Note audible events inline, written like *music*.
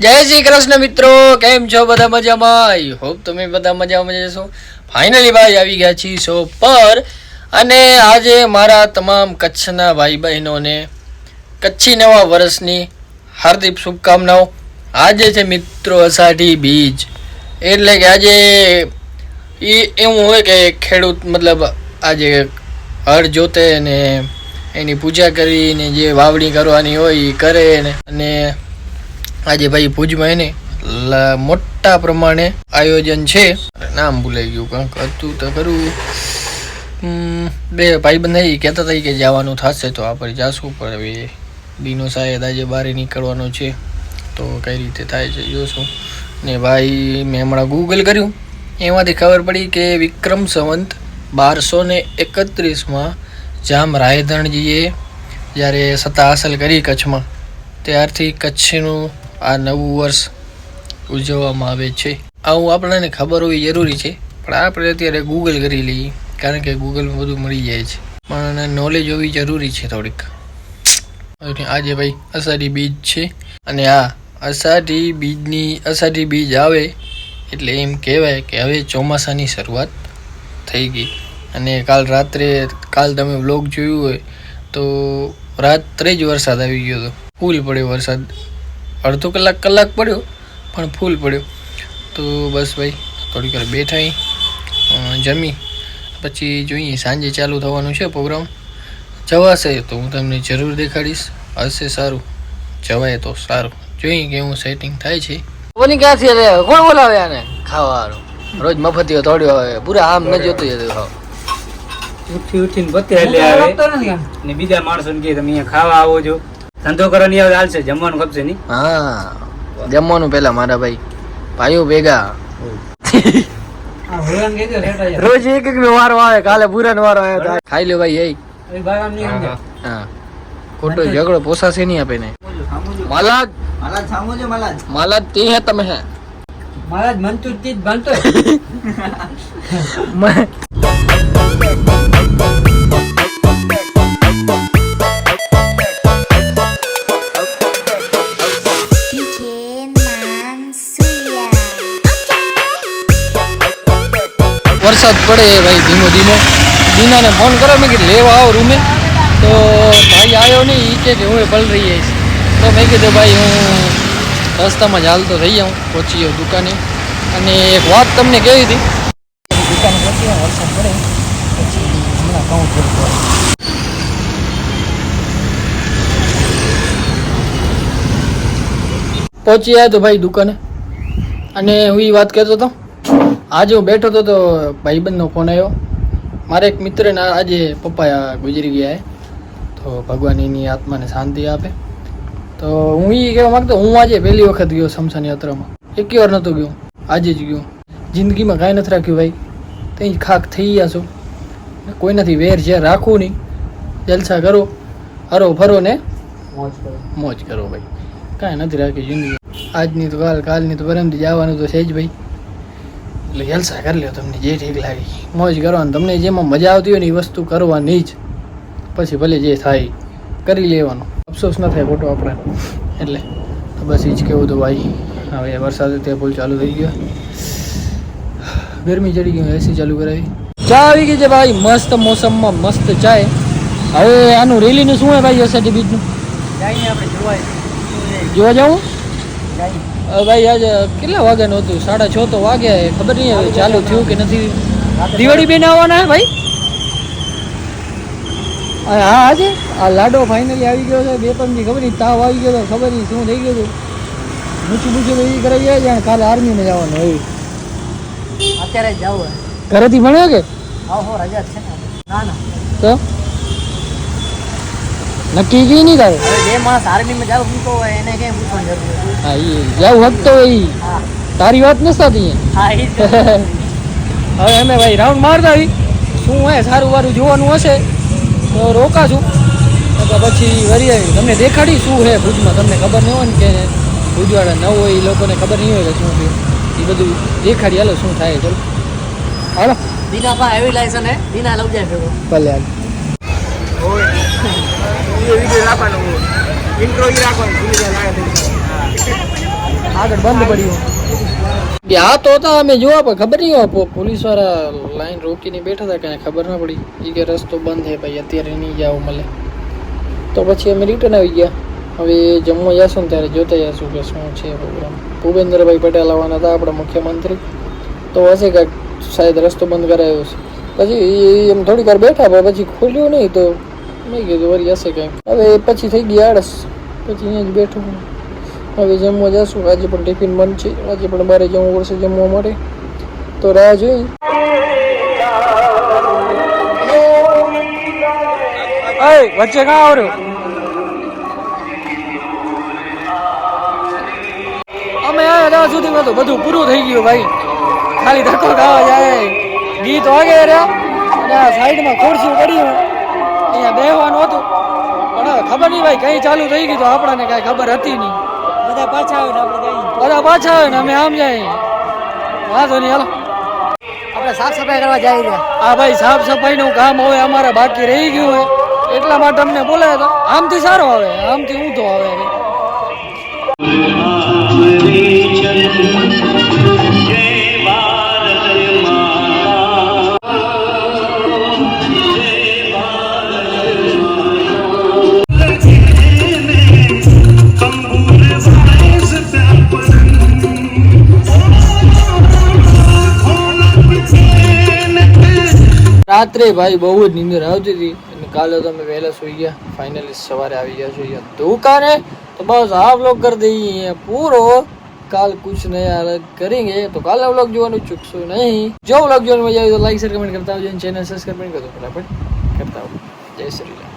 જય શ્રી કૃષ્ણ મિત્રો, કેમ છો બધા મજામાં? આઈ હોપ તમે બધા મજામાં જશો ફાઇનલી ભાઈ આવી ગયા છીએ શો પર. અને આજે મારા તમામ કચ્છના ભાઈ બહેનોને કચ્છી નવા વર્ષની હાર્દિક શુભકામનાઓ. આજે છે મિત્રો અષાઢી બીજ. એટલે કે આજે એ એવું હોય કે ખેડૂત મતલબ આજે હળ જોતે ને એની પૂજા કરીને જે વાવણી કરવાની હોય એ કરે ને અને આજે ભાઈ ભુજમાં એને મોટા પ્રમાણે આયોજન છે. નામ ભૂલાઈ ગયું કંઈક હતું તો ખરું. બે ભાઈ બંધ કહેતા હતા કે જવાનું થશે તો આપણે જાશું, પણ હવે બીનો સાહેબ આજે બહાર નીકળવાનો છે. તો કઈ રીતે થાય છે, જોશું. ને ભાઈ, મેં હમણાં ગૂગલ કર્યું. એમાંથી ખબર પડી કે વિક્રમ સંવંત બારસો ને એકત્રીસમાં જામ રાયધણજીએ જ્યારે સત્તા હાંસલ કરી કચ્છમાં, ત્યારથી કચ્છનું આ નવું વર્ષ ઉજવવામાં આવે છે. આવું આપણને ખબર હોવી જરૂરી છે. પણ આપણે અત્યારે ગૂગલ કરી લઈએ, કારણ કે ગૂગલમાં બધું મળી જાય છે. પણ નોલેજ હોવી જરૂરી છે થોડીક. આજે ભાઈ અષાઢી બીજ છે. અને આ અષાઢી બીજની, અષાઢી બીજ આવે એટલે એમ કહેવાય કે હવે ચોમાસાની શરૂઆત થઈ ગઈ. અને કાલ રાત્રે, કાલ તમે વ્લોગ જોયું હોય, તો રાત્રે જ વરસાદ આવી ગયો હતો. ફૂલ પડ્યો વરસાદ. અડધો કલાક કલાક પડ્યો પણ ફૂલ પડ્યો. તો બસ ભાઈ થોડીક વાર બેઠા જમી પછી જોઈએ સાંજે ચાલુ થવાનું છે પ્રોગ્રામ. જવાશે તો હું તમને જરૂર દેખાડીશ હશે સારું. જવાય તો સારું. જોઈએ કેવું સેટિંગ થાય છે. કોની ક્યાંથી રે કોણ બોલાવે આને? ખાવાનું રોજ મફતીઓ તોડ્યો આવે. પૂરા આમ ન જોતું જતું ખાવ ઉઠી ઉઠીને બતે લે આવે. ને બીજા માણસો ને કે તમે અહીંયા ખાવા આવો છો. ધંધો કરવા નહીં આવે હાલશે જમવાનું ખપશે નહીં. હા જમવાનું પેલા મારા ભાઈ. ભાઈઓ ભેગા. રોજ એક એક નો વારો આવે કાલે પૂરા નો વારો આવ્યો ખાઈ લે ભાઈ એ હા. ખોટો ઝઘડો પોસાશે નહીં આપે ને માલાજ માલાજ સામો જો માલાજ માલાજ તે હે તમે હે. માલાજ મનતું તીજ બનતો. *laughs* *laughs* ધીમો દીનાને ફોન કરો મેં કીધું, લેવા આવો રૂમે. તો ભાઈ આવ્યો નહીં. એ કે હું પલ રહી જઈશ તો મેં કીધું, ભાઈ, હું રસ્તામાં જ હાલતો થઈ જાઉં પહોંચી ગયો દુકાને. અને એક વાત તમને કેવી હતી. દુકાને પહોંચી વરસાદ પડે. પછી હમણાં કહું થોડુંક પહોંચી આવ્યો તો ભાઈ દુકાને. અને હું એ વાત કહેતો હતો. આજે હું બેઠો હતો તો ભાઈબંધનો ફોન આવ્યો. મારા એક મિત્રના આજે પપ્પા ગુજરી ગયા તો ભગવાન એની આત્માને શાંતિ આપે. તો હું એ કહેવા માગતો હું આજે પહેલી વખત ગયો શમશાન યાત્રામાં. એક વાર નહોતો ગયો. આજે જ ગયો. જિંદગીમાં કાંઈ નથી રાખ્યું ભાઈ. ત્યાં જ ખાક થઈ ગયા છો. કોઈ નથી વેર ઝેર રાખવું નહીં. જલસા કરો. હરો ફરો ને મોજ કરો. ભાઈ. કાંઈ નથી રાખ્યું જિંદગી આજની તો કાલ કાલની તો પરમથી જવાનું તો છે જ ભાઈ. એટલે જલસા કરી લ્યો તમને જે ઠીક લાગે. મોજ કરવાનું તમને જેમાં મજા આવતી હોય ને એ વસ્તુ કરવાની જ. પછી ભલે જે થાય કરી લેવાનું. અફસોસ ન થાય ખોટો આપણે. એટલે તો બસ એ જ કહેવું તો ભાઈ. હવે વરસાદ તે ફૂલ ચાલુ થઈ ગયો. ગરમી ચડી ગઈ એસી ચાલુ કરાવી. ચા આવી ગઈ છે ભાઈ મસ્ત મોસમમાં મસ્ત ચાય. હવે આનું રેલીનું શું હોય ભાઈ અષાઢી બીજનું આપણે જોવાય. જોવા જાઉં ભાઈ આજે કેટલા વાગ્યાનું હતું? સાડા છ તો વાગ્યા ખબર નહીં હવે ચાલુ થયું કે નથી. દિવાળી બેન આવવાના ભાઈ? હા હા, આજે? આ લાડો ફાઇનલી આવી ગયો છે. બે ત્રણ ખબર નહીં તાવ આવી ગયો તો ખબર નહીં શું થઈ ગયું હતું. મૂછું મૂછું એ કરાવી જાય જાણે કાલે આર્મીમાં જવાનું હોય. અત્યારે જ જવું ઘરેથી ભણ્યો કે? હા હો રજા છે ને. ના ના. તો? નક્કી કી નહીં હવે જે માણસ આર્મીમાં જાવ હોય એને ક્યાંય પૂછવાની જરૂર. હા એ જાવ હકતો તો ઈ. હા. તારી વાત નથી થતી હા એ *laughs* હવે અમે ભાઈ રાઉન્ડ મારતા આવી શું હે સારું વારું જોવાનું હશે તો રોકાશું. તો પછી વરી આવી. તમને દેખાડી શું હે ભુજમાં? તમને ખબર નહીં હોય ને કે ભુજવાળા ન હોય એ લોકોને ખબર નહીં હોય કે શું થયું એ બધું દેખાડી હાલો શું થાય ચાલો. હાલો. દીના પા એવી લાયસન હે. દીના લવ જાય ભલે હાલ. ગયા. તો હતા અમે જોવા ખબર નહીં હોય પોલીસવાળા રોકીને બેઠા હતા, કાંઈ ખબર ના પડી. એ કે રસ્તો બંધ છે ભાઈ, અત્યારે નહીં જાવ મળે. તો પછી અમે રિટર્ન આવી ગયા. હવે જમવા જશું ત્યારે જોતા જશું કે શું છે પ્રોગ્રામ ભૂપેન્દ્રભાઈ પટેલ આવવાના હતા, આપણા મુખ્યમંત્રી. તો હશે કાંઈક શાયદ રસ્તો બંધ કરાયો છે. પછી એમ થોડીક વાર બેઠા, પણ પછી ખોલ્યું નહીં તો મેં કીધું વળી હશે કંઈક. હવે પછી થઈ ગઈ આળસ. પછી અહીંયા જ બેઠો હું. હવે જમવા જશું. આજે પણ ટિફિન બંધ છે. આજે પણ બહાર જવું પડશે જમવા માટે. તો રાહ જોઈ. વચ્ચે કાં આવ્યો અમે આવ્યા ત્યાં સુધી તો બધું પૂરું થઈ ગયું ભાઈ. ખાલી ધક્કો ખાવા જાય. ગીત વાગે રહ્યા. અને આ સાઈડમાં ખુરશી પડી હોય અહીંયા બેહવાનું હતું પણ ખબર નહીં ભાઈ કઈ ચાલુ થઈ ગયું તો આપણને કઈ ખબર હતી નહીં. બધા પાછા આવે ને આપણે બધા પાછા આવે ને અમે આમ જાય. વાંધો નહીં હાલો. આપણે સાફ સફાઈ કરવા જઈ રહ્યા. હા ભાઈ સાફ સફાઈનું કામ હવે અમારે બાકી રહી ગયું હોય એટલા માટે અમને બોલાય તો આમથી સારો આવે આમથી ઊંધો આવે. રાત્રે ભાઈ બહુ જ નીંદર આવતી હતી અને કાલે તો અમે વહેલા સુઈ ગયા. ફાઇનલી સવારે આવી ગયા છીએ અહીંયા દુકાને. તો બસ આ વ્લોગ કરી દઈએ પૂરો. કાલ કુછ નયા અલગ કરેંગે તો કાલે વ્લોગ જોવાનું ચૂકશો નહીં. જો વ્લોગ જોવાનું મજા આવી તો લાઈક શેર કમેન્ટ કરતા આવજો ચેનલ સબસ્ક્રાઈબ પણ કરજો. ફટાફટ કરતા આવો જય શ્રી રામ.